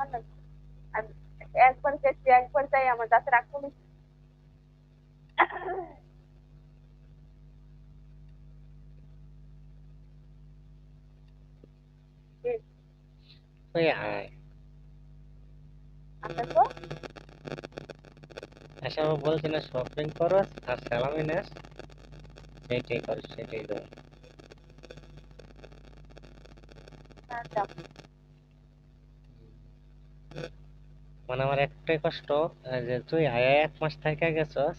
আমার না আমি একবার গেছি একবার যাই আমার দাঁতের তো? আশা বলছি না শপিং করো আর স্যালামি নেস সেটাই করো সেটাই করো হ্যাঁ, যাও। মানে আমার একটাই কষ্ট যে তুই আয়া এক মাস থেকে গেছস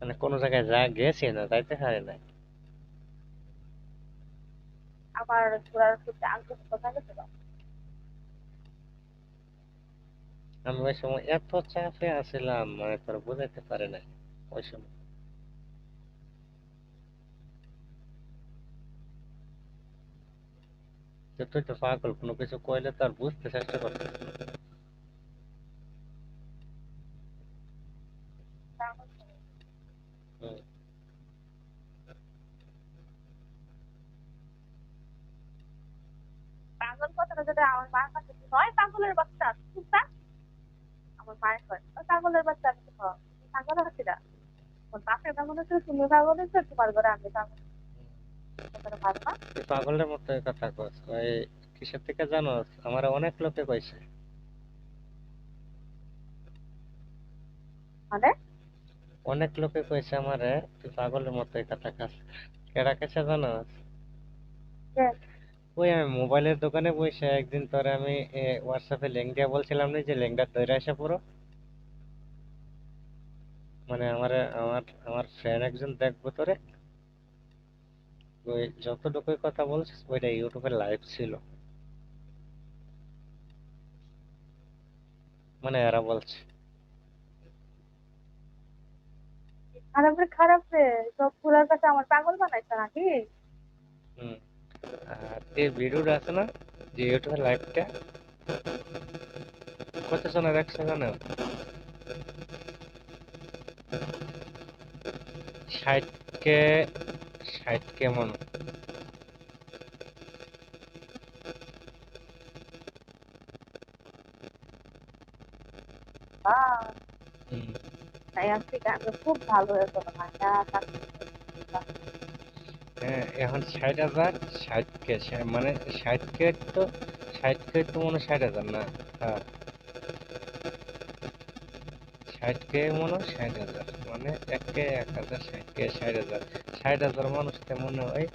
মানে কোনো জায়গায় যা গেছি না যাইতে পারি না আমার ঘোরার করতে আঙ্কুশ কোথায় গেছে গো? আমি ওই সময় এত চাপে আছিলাম মানে তোর বুঝাইতে পারি না ওই সময়। তুই তো পাগল কোনো কিছু কইলে তো আর বুঝতে চেষ্টা করছিস না হুম। পাগল কথাটা যদি আমার মার কাছে নয় পাগলের বাচ্চা শুনতা আমার মায়ের হয় পাগলের বাচ্চা আমি তো। পাগল আছি না? বাপের পাগল আছে তুমি পাগল আছে তোমার ঘরে আমি পাগল কথাটা ভালো না? তুই পাগলের মতো কথা কস। কিসের থেকে আমার অনেক লোকে কইছে। মানে? অনেক লোকে কইছে আমারে তুই পাগলের মতো এই কথা কাস কেডা কাছে জানোস কে? ওই আমি মোবাইলের দোকানে বসে একদিন তোরে আমি হোয়াটসঅ্যাপে লিঙ্ক দিয়ে বলছিলাম না যে লিঙ্কটা ধরে আসা পুরো মানে আমার আমার আমার ফ্রেন্ড একজন দেখব তোরে। ওই যতটুকুই কথা বলছিস ওইটা ইউটিউবে লাইভ ছিল। মানে এরা বলছে। খারাপ রে খারাপ। রে সব ফুলার কাছে আমার পাগল বানাইছে নাকি? হুম। আর এই ভিডিওটা আছে না যে ইউটিউবের লাইভটা কত জন দেখছে জানো ষাট কে ষাট কে মনে হুম। হ্যাঁ এখন ষাট হাজার, ষাট কে মানে ষাট কে তো, ষাট কে তো মনে ষাট হাজার না? হ্যাঁ। ষাট কে মনে ষাট হাজার মানে এক কে, এক হাজার, ষাট কে, ষাট হাজার। ষাট হাজার মানুষকে মনে হয়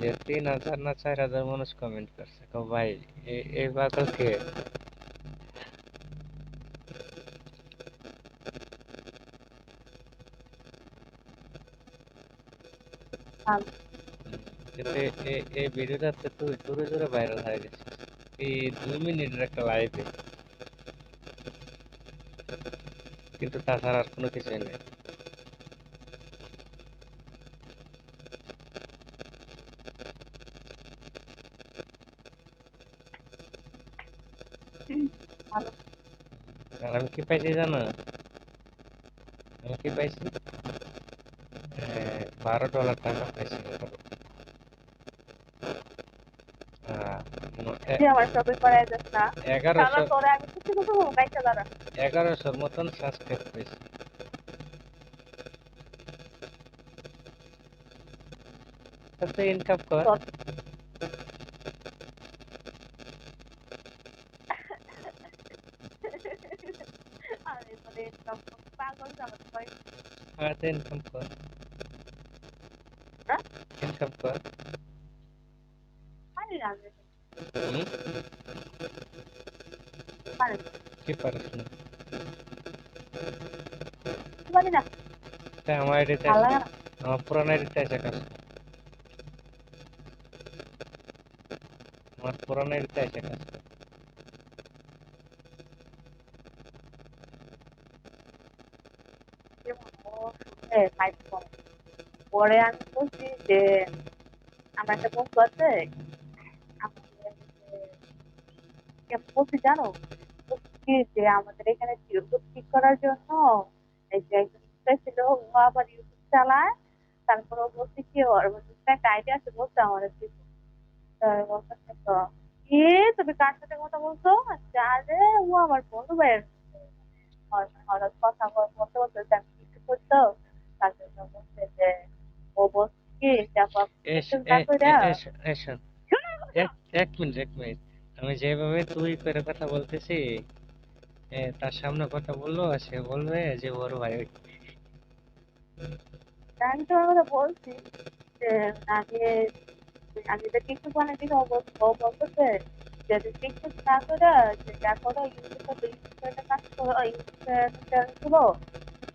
যে তিন হাজার না চার হাজার মানুষ কমেন্ট করছে। ভাই এই পাগল কে ভালো কিন্তু এই ভিডিওটাতে তুই জোরে জোরে ভাইরাল হয়ে গেছিস এই দুই মিনিটের একটা লাইভে কিন্তু তাছাড়া আর কোনো কিছুই নেই। আমি কি পাইছি জানো? আমি কি পাইছি? এ, বারো ডলার টাকা পাইছি দাঁড়া এগারোশোর মতন সাবস্ক্রাইব কর। আরে হ্যাঁ ইনকাম কর। হ্যাঁ? ইনকাম কর পারি না আমি হুম? পারি কি পারিস না পারি না তাই আমার আমার পুরান কাজ আমার পুরান কাজ পরে আমি যে আমার একটা বন্ধু আছে বলছি জানো? যে আমাদের এখানে ইউটিউব ঠিক করার জন্য এই যে একজন ছিল, ও আবার ইউটিউব চালায়। তারপর ও বলছে কি, ওর একটা আইডিয়া আছে বলছে আমার কি? তুমি কার সাথে কথা বলছো? আরে, ও আমার বন্ধু ভাইয়ের হঠাৎ কথা বল- বলতে বলতে আমি কিছু করতো তার জন্য বলছে যে, ও বলছে এক এক মিনিট এক মিনিট। আমি যেভাবে তুই করে কথা বলতেছি তার সামনে কথা বলল সে বলবে যে ওর ভাই। আমি তোমার কথা বলছি যে আমি আমি বানাই দিলে ও বল- বলতেছে যে তুমি টিকটক না করে যে যা করো ইউটিউবে ইউটিউবে কাজ করো ইউটিউবে চ্যানেল খুলো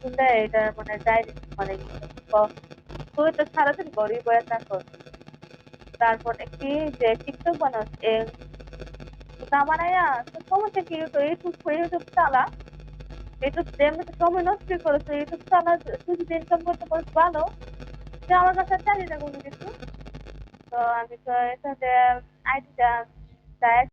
খুললে এটা মানে ডাইরেক্ট মানে ক- তুই তো সারাদিন ঘরে বয়ে থাকো তারপর কি যে টিকটক বানাস তো সমস্যা কি তো ইউটিউব ইউটিউব চালা। ইউটিউব সময় নষ্ট করেছে ইউটিউব চালা, যদি ইনকাম করতে পারিস ভালো আমার কাছে জানি না কিছু। তো আমি তো এটাতে আইডিটা